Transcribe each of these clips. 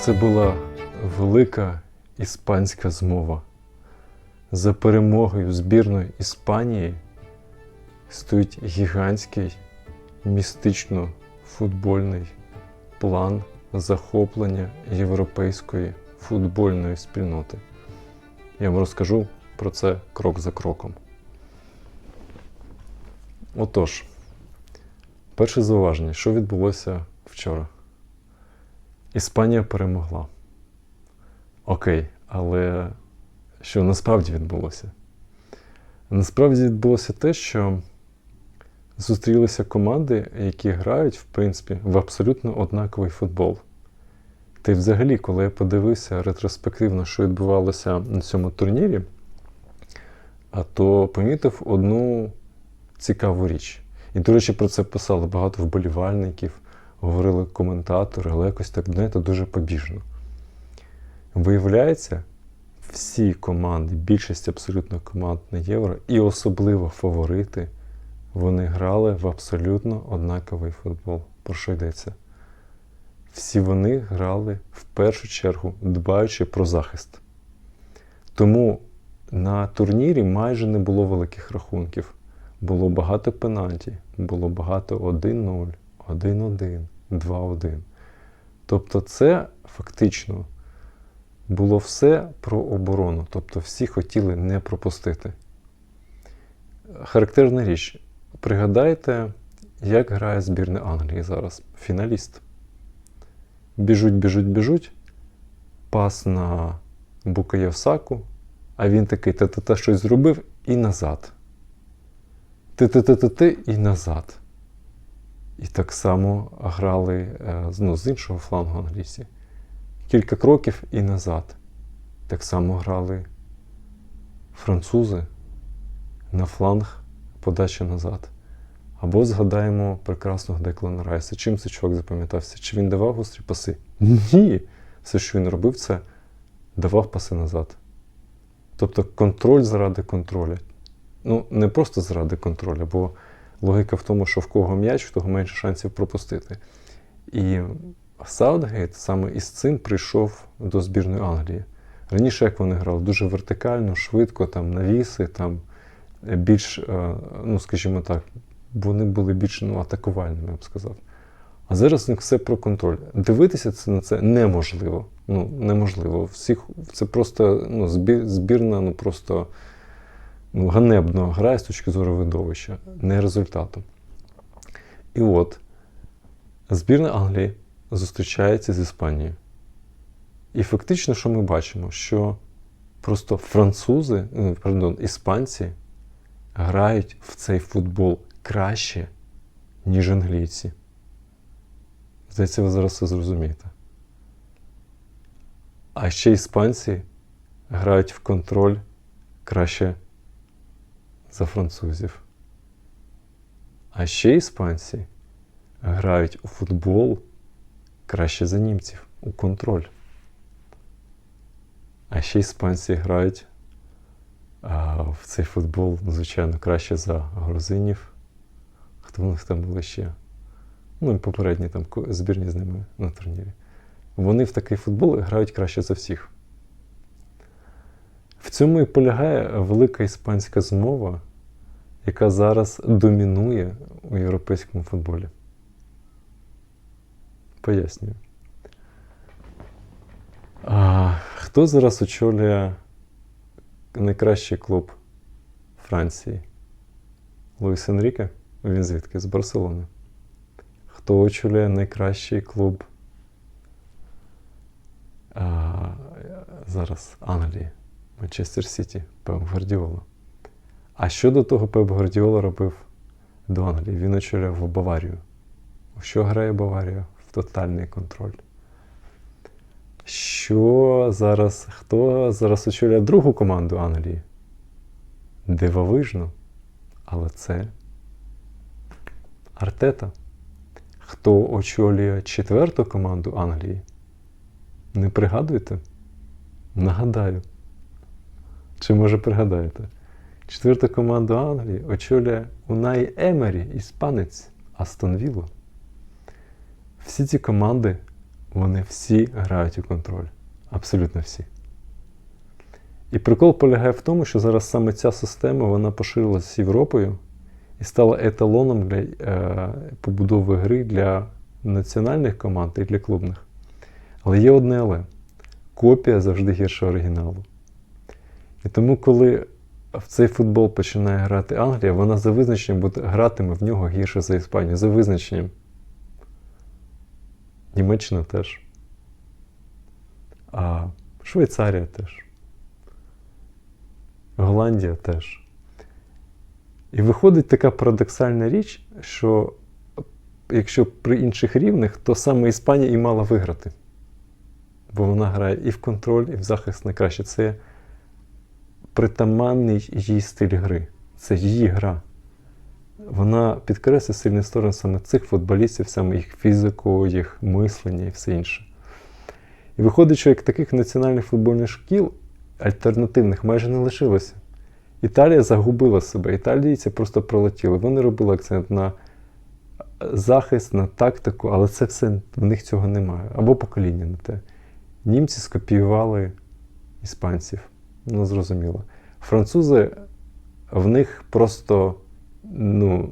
Це була велика іспанська змова. За перемогою збірної Іспанії стоїть гігантський містично-футбольний план захоплення європейської футбольної спільноти. Я вам розкажу про це крок за кроком. Отож, перше зауваження, що відбулося вчора. Іспанія перемогла. Окей, але що насправді відбулося? Насправді відбулося те, що зустрілися команди, які грають, в принципі, в абсолютно однаковий футбол. Та й взагалі, коли я подивився ретроспективно, що відбувалося на цьому турнірі, а то помітив одну цікаву річ. І, до речі, про це писали багато вболівальників, говорили коментатори, але якось так знаєте, дуже побіжно. Виявляється, всі команди, більшість абсолютно команд на євро, і особливо фаворити, вони грали в абсолютно однаковий футбол. Про що йдеться? Всі вони грали в першу чергу, дбаючи про захист. Тому на турнірі майже не було великих рахунків. Було багато пенальті, було багато 1-0, 1-1, 2-1. Тобто, це фактично було все про оборону. Тобто всі хотіли не пропустити. Характерна річ. Пригадайте, як грає збірна Англії зараз. Фіналіст. Біжуть, біжуть, біжуть. Пас на Букаєв Саку, а він такий та-та-та щось зробив і назад. Ти-ти-ти-ти-ти і назад. І так само грали е, ну, з іншого флангу англійці. Кілька кроків і назад. Так само грали французи на фланг подача назад. Або згадаємо прекрасного Деклана Райса. Чим цей чувак запам'ятався? Чи він давав гострі паси? Ні! Все, що він робив, це давав паси назад. Тобто контроль заради контролю. Ну, не просто заради контролю, бо логіка в тому, що в кого м'яч, в того менше шансів пропустити. І Саутгейт саме із цим прийшов до збірної Англії. Раніше, як вони грали, дуже вертикально, швидко, там навіси, там більш, е, ну скажімо так, вони були більш ну, атакувальними, я б сказав. А зараз них все про контроль. Дивитися це на це неможливо. Ну, неможливо. Всіх, це просто ну, збір, збірна, ну просто ну, ганебно грає з точки зору видовища, не результату. І от збірна Англії зустрічається з Іспанією. І фактично, що ми бачимо, що просто французи, ну, пардон, іспанці грають в цей футбол краще, ніж англійці. Здається, ви зараз це зрозумієте. А ще іспанці грають в контроль краще за французів. А ще іспанці грають у футбол краще за німців у контроль. А ще іспанці грають а, в цей футбол, звичайно, краще за грузинів. Хто в них там були ще? Ну і попередні там збірні з ними на турнірі. Вони в такий футбол грають краще за всіх. В цьому і полягає велика іспанська змова, яка зараз домінує у європейському футболі. Пояснюю. А, Хто зараз очолює найкращий клуб Франції? Луїс Енріке? Він звідки? З Барселони. Хто очолює найкращий клуб а, зараз Англії? Манчестер Сіті, Пеп Гвардіола. А що до того Пеп Гвардіола робив до Англії? Він очолював Баварію. У що грає Баварія? В тотальний контроль. Що зараз? Хто зараз очолює другу команду Англії? Дивовижно. Але це Артета. Хто очолює четверту команду Англії? Не пригадуєте? Нагадаю. Чи може пригадаєте? Четверта команда Англії очолює Унай Емері, іспанець Астон Вілла. Всі ці команди вони всі грають у контроль. Абсолютно всі. І прикол полягає в тому, що зараз саме ця система вона поширилася Європою і стала еталоном для е, побудови гри для національних команд і для клубних. Але є одне але. Копія завжди гірша оригіналу. І тому, коли в цей футбол починає грати Англія, вона за визначенням буде, гратиме в нього гірше за Іспанію. За визначенням. Німеччина теж. А Швейцарія теж. Голландія теж. І виходить така парадоксальна річ, що якщо при інших рівнях, то саме Іспанія і мала виграти. Бо вона грає і в контроль, і в захист найкраще. Це притаманний їй стиль гри. Це її гра. Вона підкреслює сильні сторони саме цих футболістів, саме їх фізику, їх мислення і все інше. І виходить, що як таких національних футбольних шкіл альтернативних майже не лишилося. Італія загубила себе, італійці просто пролетіли. Вони робили акцент на захист, на тактику, але це все в них цього немає. Або покоління на те. Німці скопіювали іспанців. Ну, зрозуміло. Французи в них просто, ну,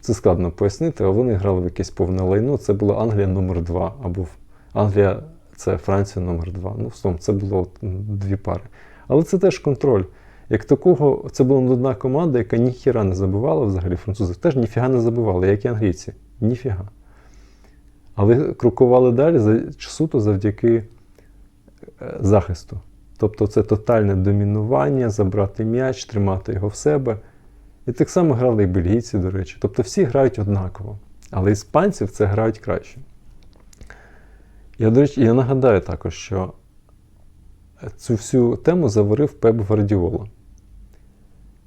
це складно пояснити, а вони грали в якесь повне лайно. Це була Англія номер 2 або Англія це Франція номер 2 Ну, в тому, це було дві пари. Але це теж контроль. Як такого, це була одна команда, яка ніхіра не забивала взагалі французи. Теж ніфіга не забивали, як і англійці. Ніфіга. Але крокували далі за, суто завдяки е, захисту. Тобто це тотальне домінування, забрати м'яч, тримати його в себе. І так само грали і бельгійці, до речі. Тобто всі грають однаково. Але іспанці в це грають краще. Я, до речі, я нагадаю також, що цю всю тему заварив Пеп Гвардіола.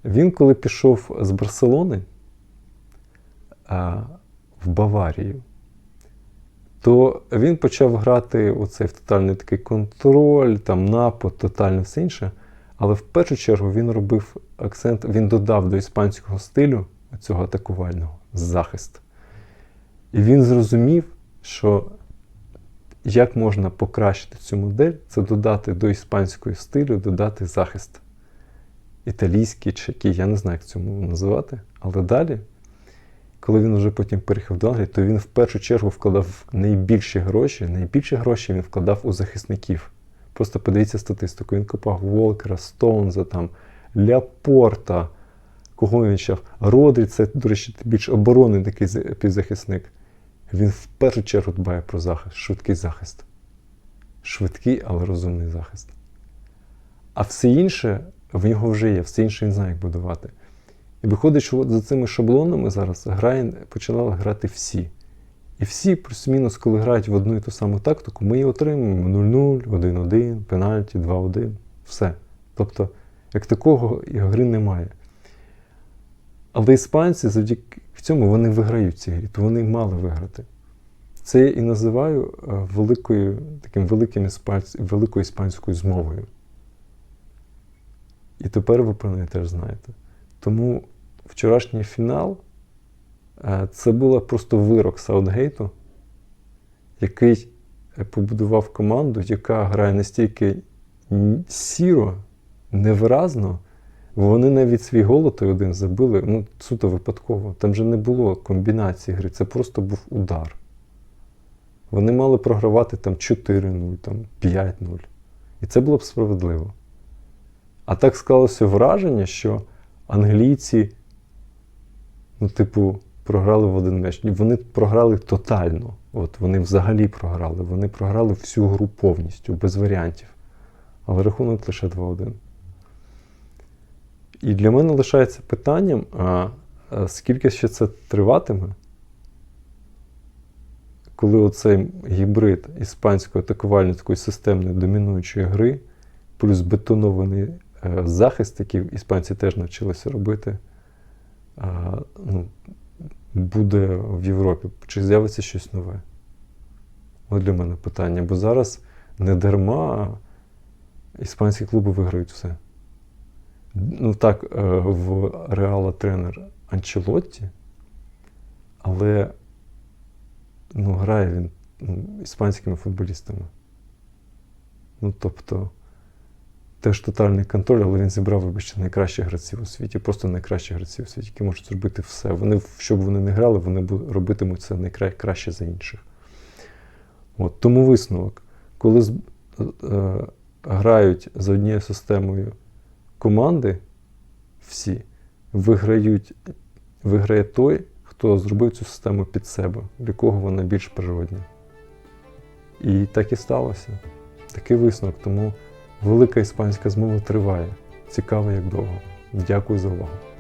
Він, коли пішов з Барселони в Баварію, то він почав грати оцей в тотальний такий контроль, там напад, тотальне все інше. Але в першу чергу він робив акцент, він додав до іспанського стилю цього атакувального захист. І він зрозумів, що як можна покращити цю модель, це додати до іспанського стилю, додати захист. Італійський чи який, я не знаю, як цьому називати. Але далі, коли він вже потім переїхав до Англії, то він в першу чергу вкладав найбільші гроші, найбільші гроші він вкладав у захисників. Просто подивіться статистику. Він купав Волкера, Стоунза, там, Ляпорта, кого він ще. Родрі, це, до речі, більш оборонний такий півзахисник. Він в першу чергу дбає про захист, швидкий захист. Швидкий, але розумний захист. А все інше в нього вже є, все інше він знає, як будувати. І виходить, що за цими шаблонами зараз грає, починали грати всі. І всі, плюс-мінус, коли грають в одну і ту саму тактику, ми її отримуємо 0-0, 1-1, пенальті, 2-1, все. Тобто, як такого гри немає. Але іспанці завдяки цьому вони виграють ці грі, то вони мали виграти. Це я і називаю великою, таким великим іспансь... великою іспанською змовою. І тепер ви про неї теж знаєте. Тому вчорашній фінал це був просто вирок Саутгейту, який побудував команду, яка грає настільки сіро, невиразно. Вони навіть свій гол один забили, ну, суто випадково. Там же не було комбінації гри, це просто був удар. Вони мали програвати там 4-0, там 5-0. І це було б справедливо. А так склалося враження, що англійці, ну, типу, програли в один м'яч. Вони програли тотально. От Вони взагалі програли. Вони програли всю гру повністю, без варіантів. Але рахунок лише 2-1. І для мене лишається питанням, а, скільки ще це триватиме, коли оцей гібрид іспанської атакувальницької системної домінуючої гри, плюс бетонований е, захист, який іспанці теж навчилися робити, ну, буде в Європі. Чи з'явиться щось нове? От для мене питання. Бо зараз не дарма іспанські клуби виграють все. Ну так, е, в реала тренер Анчелотті, але ну, грає він ну, іспанськими футболістами. Ну, тобто, теж тотальний контроль, але він зібрав, вибачте, найкращих гравців у світі, просто найкращих гравців у світі, які можуть зробити все. Вони, щоб вони не грали, вони робитимуть це найкра... краще за інших. От, тому висновок, коли з- е, грають за однією системою команди, всі виграють, виграє той, хто зробив цю систему під себе, для кого вона більш природня. І так і сталося. Такий висновок. Тому велика іспанська змова триває. Цікаво, як довго. Дякую за увагу.